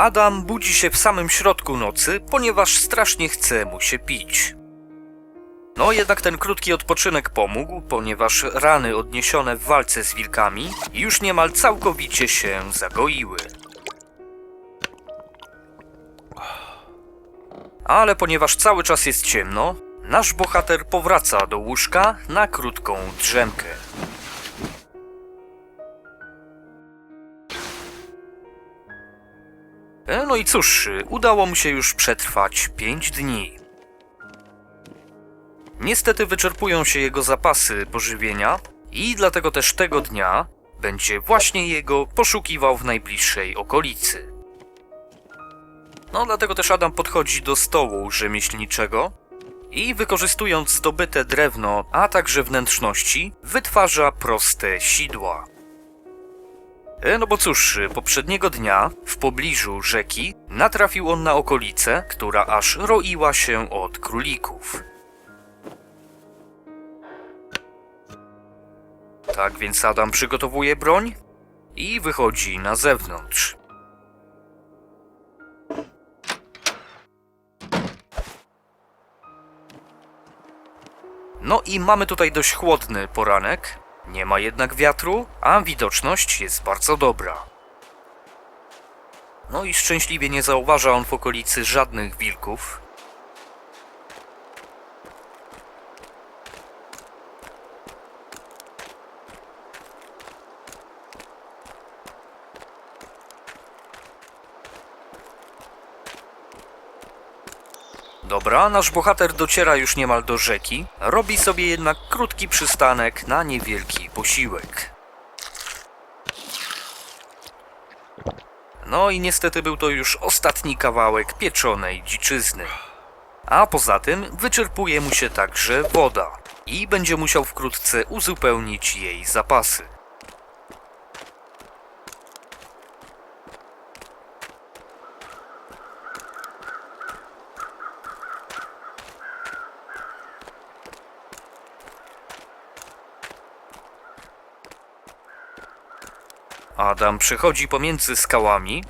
Adam budzi się w samym środku nocy, ponieważ strasznie chce mu się pić. No jednak ten krótki odpoczynek pomógł, ponieważ rany odniesione w walce z wilkami już niemal całkowicie się zagoiły. Ale ponieważ cały czas jest ciemno, nasz bohater powraca do łóżka na krótką drzemkę. No i cóż, udało mu się już przetrwać 5 dni. Niestety wyczerpują się jego zapasy pożywienia i dlatego też tego dnia będzie właśnie jego poszukiwał w najbliższej okolicy. No dlatego też Adam podchodzi do stołu rzemieślniczego i wykorzystując zdobyte drewno, a także wnętrzności, wytwarza proste sidła. E, No bo cóż, poprzedniego dnia w pobliżu rzeki natrafił on na okolicę, która aż roiła się od królików. Tak więc Adam przygotowuje broń i wychodzi na zewnątrz. No i mamy tutaj dość chłodny poranek. Nie ma jednak wiatru, a widoczność jest bardzo dobra. No i szczęśliwie nie zauważa on w okolicy żadnych wilków. Dobra, nasz bohater dociera już niemal do rzeki, robi sobie jednak krótki przystanek na niewielki posiłek. No i niestety był to już ostatni kawałek pieczonej dziczyzny. A poza tym wyczerpuje mu się także woda i będzie musiał wkrótce uzupełnić jej zapasy. Adam przechodzi pomiędzy skałami.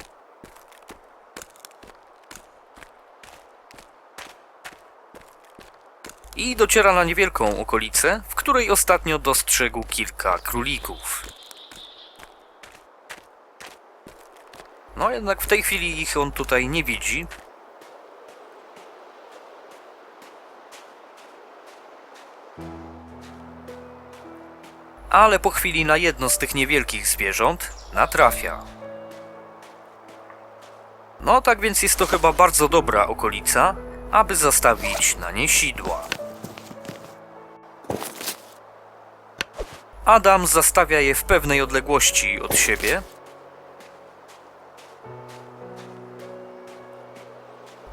I dociera na niewielką okolicę, w której ostatnio dostrzegł kilka królików. No jednak w tej chwili ich on tutaj nie widzi. Ale po chwili na jedno z tych niewielkich zwierząt natrafia. No tak więc jest to chyba bardzo dobra okolica, aby zastawić na nie sidła. Adam zastawia je w pewnej odległości od siebie.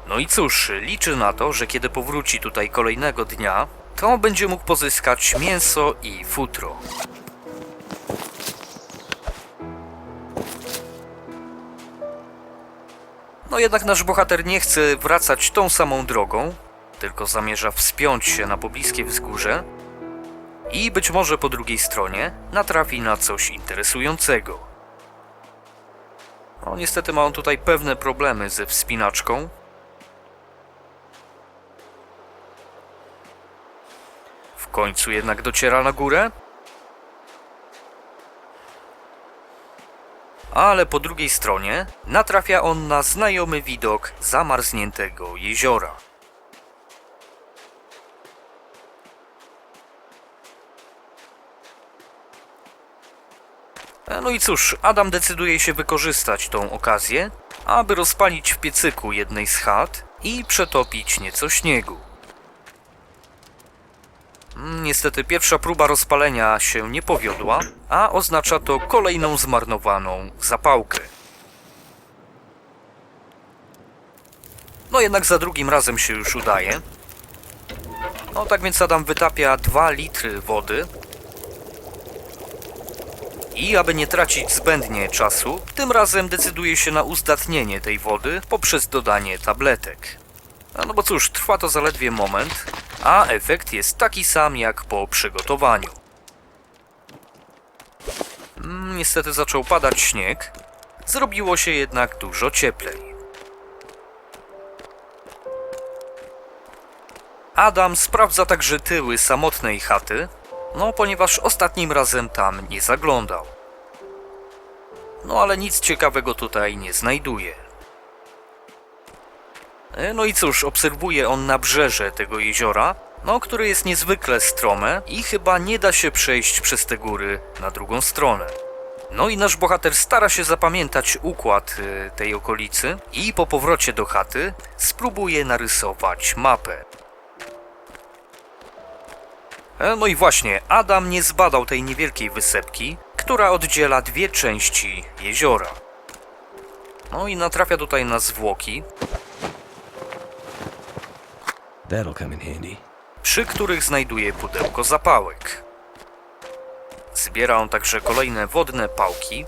No i cóż, liczy na to, że kiedy powróci tutaj kolejnego dnia, to będzie mógł pozyskać mięso i futro. No jednak nasz bohater nie chce wracać tą samą drogą, tylko zamierza wspiąć się na pobliskie wzgórze i być może po drugiej stronie natrafi na coś interesującego. No niestety ma on tutaj pewne problemy ze wspinaczką, W końcu jednak dociera na górę. Ale po drugiej stronie natrafia on na znajomy widok zamarzniętego jeziora. E, No i cóż, Adam decyduje się wykorzystać tą okazję, aby rozpalić w piecyku jednej z chat i przetopić nieco śniegu. Niestety pierwsza próba rozpalenia się nie powiodła, a oznacza to kolejną zmarnowaną zapałkę. No jednak za drugim razem się już udaje. No tak więc Adam wytapia 2 litry wody. I aby nie tracić zbędnie czasu, tym razem decyduje się na uzdatnienie tej wody poprzez dodanie tabletek. No bo cóż, trwa to zaledwie moment, a efekt jest taki sam jak po przygotowaniu. Mm, Niestety zaczął padać śnieg, zrobiło się jednak dużo cieplej. Adam sprawdza także tyły samotnej chaty, no ponieważ ostatnim razem tam nie zaglądał. No ale nic ciekawego tutaj nie znajduje. E, No i cóż, obserwuje on nabrzeże tego jeziora, no które jest niezwykle strome i chyba nie da się przejść przez te góry na drugą stronę. No i nasz bohater stara się zapamiętać układ y, tej okolicy i po powrocie do chaty spróbuje narysować mapę. E, No i właśnie, Adam nie zbadał tej niewielkiej wysepki, która oddziela dwie części jeziora. No i natrafia tutaj na zwłoki, That'll come in handy. przy których znajduje pudełko zapałek. Zbiera on także kolejne wodne pałki.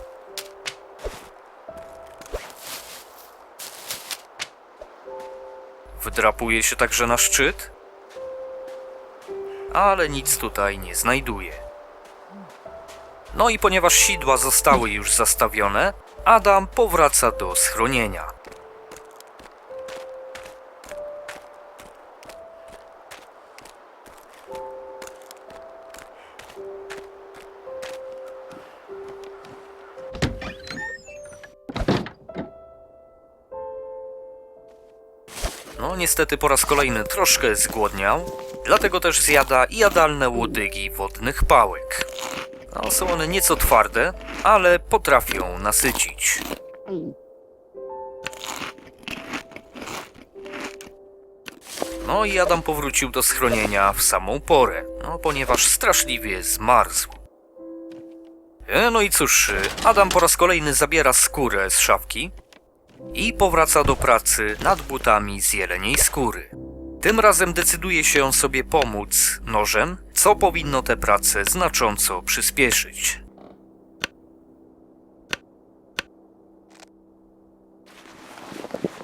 Wdrapuje się także na szczyt, ale nic tutaj nie znajduje. No i ponieważ sidła zostały już zastawione, Adam powraca do schronienia. No niestety po raz kolejny troszkę zgłodniał, dlatego też zjada jadalne łodygi wodnych pałek. No, są one nieco twarde, ale potrafią nasycić. No i Adam powrócił do schronienia w samą porę, no ponieważ straszliwie zmarzł. E, No i cóż, Adam po raz kolejny zabiera skórę z szafki i powraca do pracy nad butami z jeleniej skóry. Tym razem decyduje się on sobie pomóc nożem, co powinno tę pracę znacząco przyspieszyć.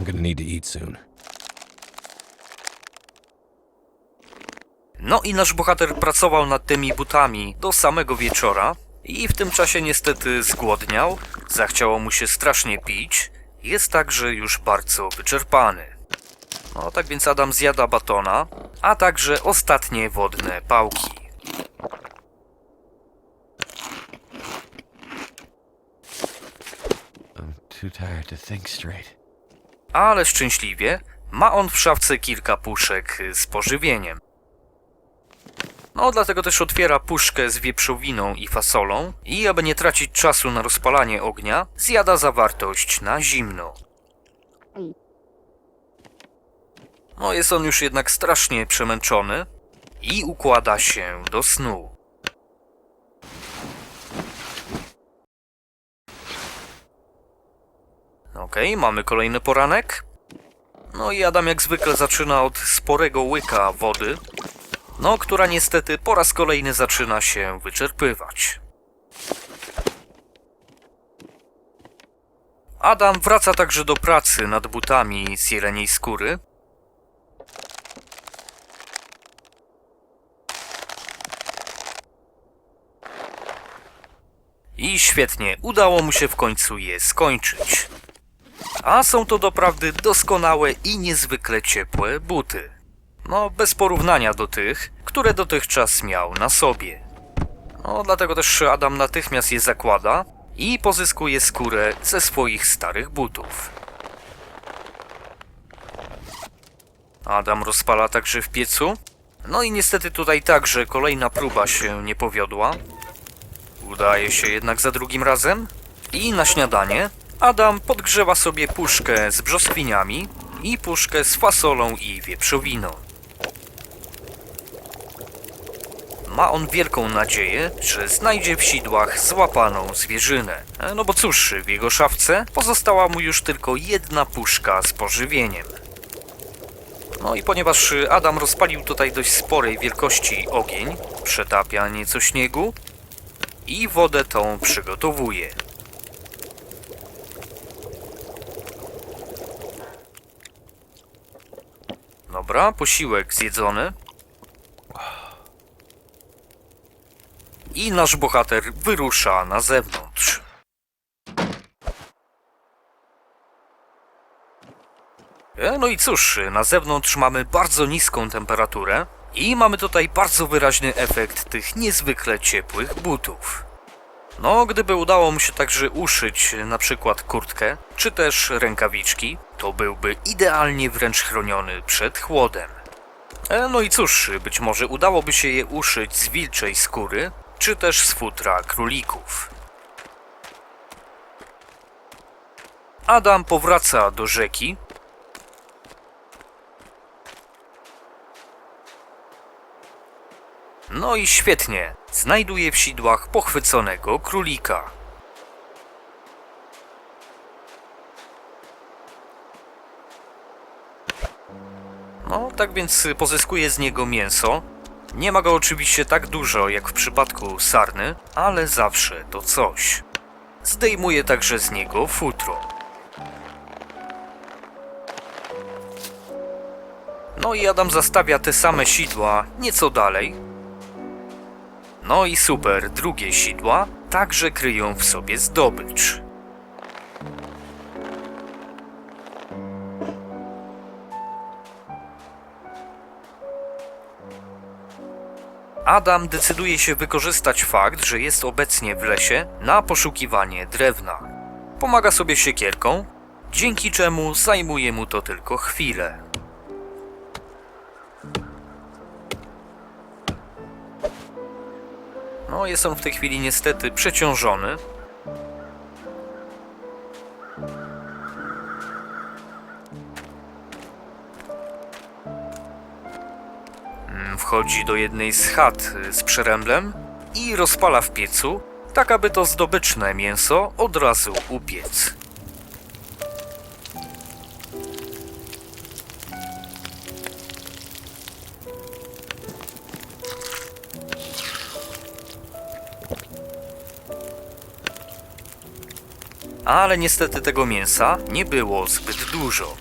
I'm gonna need to eat soon. No i nasz bohater pracował nad tymi butami do samego wieczora i w tym czasie niestety zgłodniał, zachciało mu się strasznie pić, jest także już bardzo wyczerpany. No tak więc Adam zjada batona, a także ostatnie wodne pałki. Ale szczęśliwie ma on w szafce kilka puszek z pożywieniem. No, dlatego też otwiera puszkę z wieprzowiną i fasolą i aby nie tracić czasu na rozpalanie ognia, zjada zawartość na zimno. No, jest on już jednak strasznie przemęczony i układa się do snu. Okej, mamy kolejny poranek. No i Adam jak zwykle zaczyna od sporego łyka wody, no która niestety po raz kolejny zaczyna się wyczerpywać. Adam wraca także do pracy nad butami z jeleniej skóry. I świetnie, udało mu się w końcu je skończyć. A są to doprawdy doskonałe i niezwykle ciepłe buty. No, bez porównania do tych, które dotychczas miał na sobie. No, dlatego też Adam natychmiast je zakłada i pozyskuje skórę ze swoich starych butów. Adam rozpala także w piecu. No i niestety tutaj także kolejna próba się nie powiodła. Udaje się jednak za drugim razem. I na śniadanie Adam podgrzewa sobie puszkę z brzoskwiniami i puszkę z fasolą i wieprzowiną. Ma on wielką nadzieję, że znajdzie w sidłach złapaną zwierzynę. E, No bo cóż, w jego szafce pozostała mu już tylko jedna puszka z pożywieniem. No i ponieważ Adam rozpalił tutaj dość sporej wielkości ogień, przetapia nieco śniegu i wodę tą przygotowuje. Dobra, posiłek zjedzony. i nasz bohater wyrusza na zewnątrz. E, no i cóż, na zewnątrz mamy bardzo niską temperaturę i mamy tutaj bardzo wyraźny efekt tych niezwykle ciepłych butów. No, gdyby udało mu się także uszyć na przykład kurtkę, czy też rękawiczki, to byłby idealnie wręcz chroniony przed chłodem. E, no i cóż, być może udałoby się je uszyć z wilczej skóry, czy też z futra królików. Adam powraca do rzeki. No i świetnie, znajduje w sidłach pochwyconego królika. No, tak więc pozyskuje z niego mięso. Nie ma go oczywiście tak dużo jak w przypadku sarny, ale zawsze to coś. Zdejmuje także z niego futro. No i Adam zastawia te same sidła nieco dalej. No i super, drugie sidła także kryją w sobie zdobycz. Adam decyduje się wykorzystać fakt, że jest obecnie w lesie na poszukiwanie drewna. Pomaga sobie siekierką, dzięki czemu zajmuje mu to tylko chwilę. No, jest on w tej chwili niestety przeciążony. Wchodzi do jednej z chat y, z przeręblem i rozpala w piecu, tak aby to zdobyczne mięso od razu upiec. Ale niestety tego mięsa nie było zbyt dużo.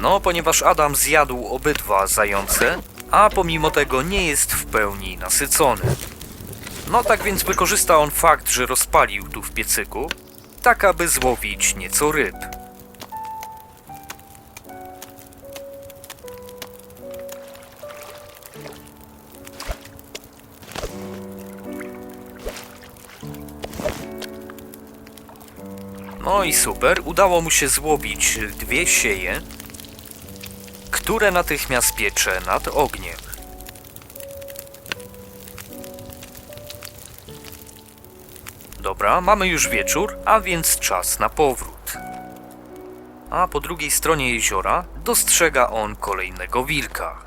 No, ponieważ Adam zjadł obydwa zające, a pomimo tego nie jest w pełni nasycony. No tak więc wykorzysta on fakt, że rozpalił tu w piecyku, tak aby złowić nieco ryb. No i super, udało mu się złowić dwie sieje, które natychmiast piecze nad ogniem. Dobra, mamy już wieczór, a więc czas na powrót. A po drugiej stronie jeziora dostrzega on kolejnego wilka.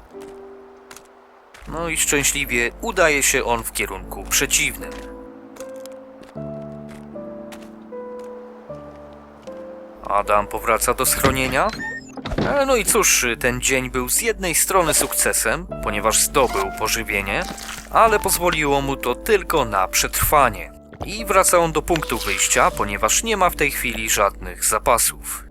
No i szczęśliwie udaje się on w kierunku przeciwnym. Adam powraca do schronienia. E, No i cóż, ten dzień był z jednej strony sukcesem, ponieważ zdobył pożywienie, ale pozwoliło mu to tylko na przetrwanie. I wraca on do punktu wyjścia, ponieważ nie ma w tej chwili żadnych zapasów.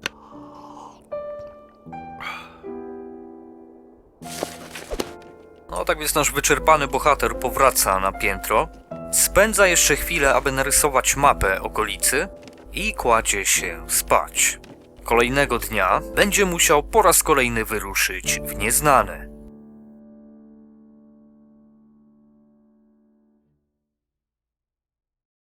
No tak więc nasz wyczerpany bohater powraca na piętro, spędza jeszcze chwilę, aby narysować mapę okolicy i kładzie się spać. Kolejnego dnia będzie musiał po raz kolejny wyruszyć w nieznane.